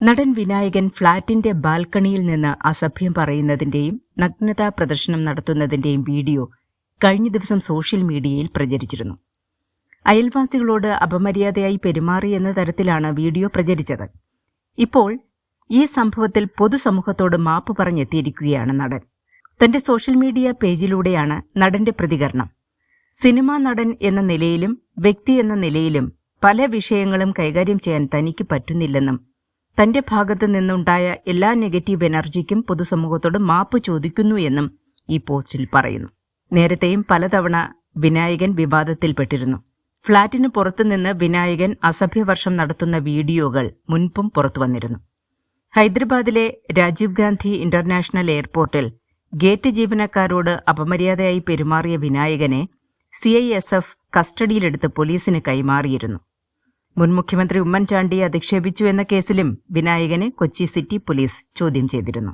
നടൻ വിനായകൻ ഫ്ളാറ്റിന്റെ ബാൽക്കണിയിൽ നിന്ന് അസഭ്യം പറയുന്നതിന്റെയും നഗ്നതാ പ്രദർശനം നടത്തുന്നതിന്റെയും വീഡിയോ കഴിഞ്ഞ ദിവസം സോഷ്യൽ മീഡിയയിൽ പ്രചരിച്ചിരുന്നു. അയൽവാസികളോട് അപമര്യാദയായി പെരുമാറി എന്ന തരത്തിലാണ് വീഡിയോ പ്രചരിച്ചത്. ഇപ്പോൾ ഈ സംഭവത്തിൽ പൊതുസമൂഹത്തോട് മാപ്പ് പറഞ്ഞെത്തിയിരിക്കുകയാണ് നടൻ. തന്റെ സോഷ്യൽ മീഡിയ പേജിലൂടെയാണ് നടന്റെ പ്രതികരണം. സിനിമാ നടൻ എന്ന നിലയിലും വ്യക്തി എന്ന നിലയിലും പല വിഷയങ്ങളും കൈകാര്യം ചെയ്യാൻ തനിക്ക് പറ്റുന്നില്ലെന്നും തന്റെ ഭാഗത്തു നിന്നുണ്ടായ എല്ലാ നെഗറ്റീവ് എനർജിക്കും പൊതുസമൂഹത്തോട് മാപ്പ് ചോദിക്കുന്നു എന്നും ഈ പോസ്റ്റിൽ പറയുന്നു. നേരത്തെയും പലതവണ വിനായകൻ വിവാദത്തിൽപ്പെട്ടിരുന്നു. ഫ്ളാറ്റിന് പുറത്തുനിന്ന് വിനായകൻ അസഭ്യവർഷം നടത്തുന്ന വീഡിയോകൾ മുൻപും പുറത്തുവന്നിരുന്നു ഹൈദരാബാദിലെ രാജീവ് ഗാന്ധി ഇന്റർനാഷണൽ എയർപോർട്ടിൽ ഗേറ്റ് ജീവനക്കാരോട് അപമര്യാദയായി പെരുമാറിയ വിനായകനെ സി ഐ എസ് എഫ് കസ്റ്റഡിയിലെടുത്ത് പോലീസിന് കൈമാറിയിരുന്നു. മുൻ മുഖ്യമന്ത്രി ഉമ്മൻചാണ്ടിയെ അധിക്ഷേപിച്ചു എന്ന കേസിലും വിനായകനെ കൊച്ചി സിറ്റി പോലീസ് ചോദ്യം ചെയ്തിരുന്നു